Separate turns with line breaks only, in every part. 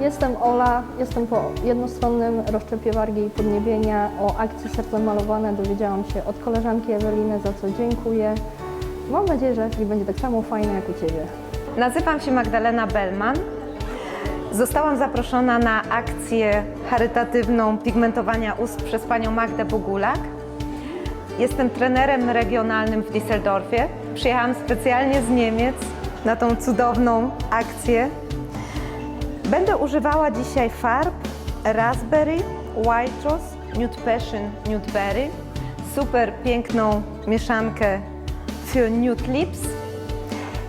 Jestem Ola, jestem po jednostronnym rozszczepie wargi i podniebienia. O akcji Serce Malowane dowiedziałam się od koleżanki Eweliny, za co dziękuję. Mam nadzieję, że Efli będzie tak samo fajna jak u Ciebie.
Nazywam się Magdalena Bellman. Zostałam zaproszona na akcję charytatywną pigmentowania ust przez panią Magdę Bogulak. Jestem trenerem regionalnym w Düsseldorfie. Przyjechałam specjalnie z Niemiec na tą cudowną akcję. Będę używała dzisiaj farb Raspberry, White Rose, Nude Passion, Nude Berry. Super piękną mieszankę für Nude Lips.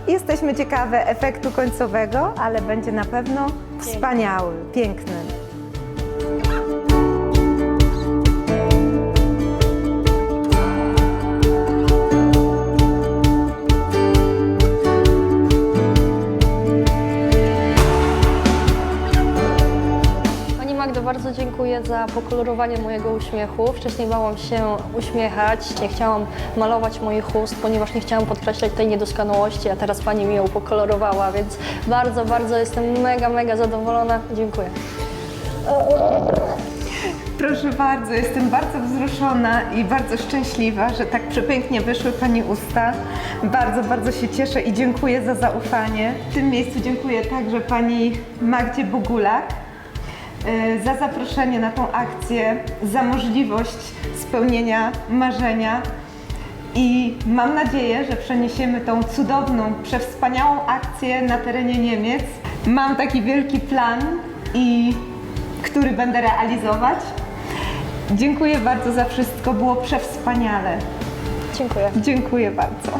Jesteśmy ciekawe efektu końcowego, ale będzie na pewno wspaniały, piękny.
Bardzo dziękuję za pokolorowanie mojego uśmiechu. Wcześniej bałam się uśmiechać, nie chciałam malować moich ust, ponieważ nie chciałam podkreślać tej niedoskonałości, a teraz Pani mi ją pokolorowała, więc bardzo, bardzo jestem mega, mega zadowolona. Dziękuję.
Proszę bardzo, jestem bardzo wzruszona i bardzo szczęśliwa, że tak przepięknie wyszły Pani usta. Bardzo, bardzo się cieszę i dziękuję za zaufanie. W tym miejscu dziękuję także Pani Magdzie Bogulak y, za zaproszenie na tą akcję, za możliwość spełnienia marzenia. I mam nadzieję, że przeniesiemy tą cudowną, przewspaniałą akcję na terenie Niemiec. Mam taki wielki plan i który będę realizować. Dziękuję bardzo za wszystko, było przewspaniale.
Dziękuję.
Dziękuję bardzo.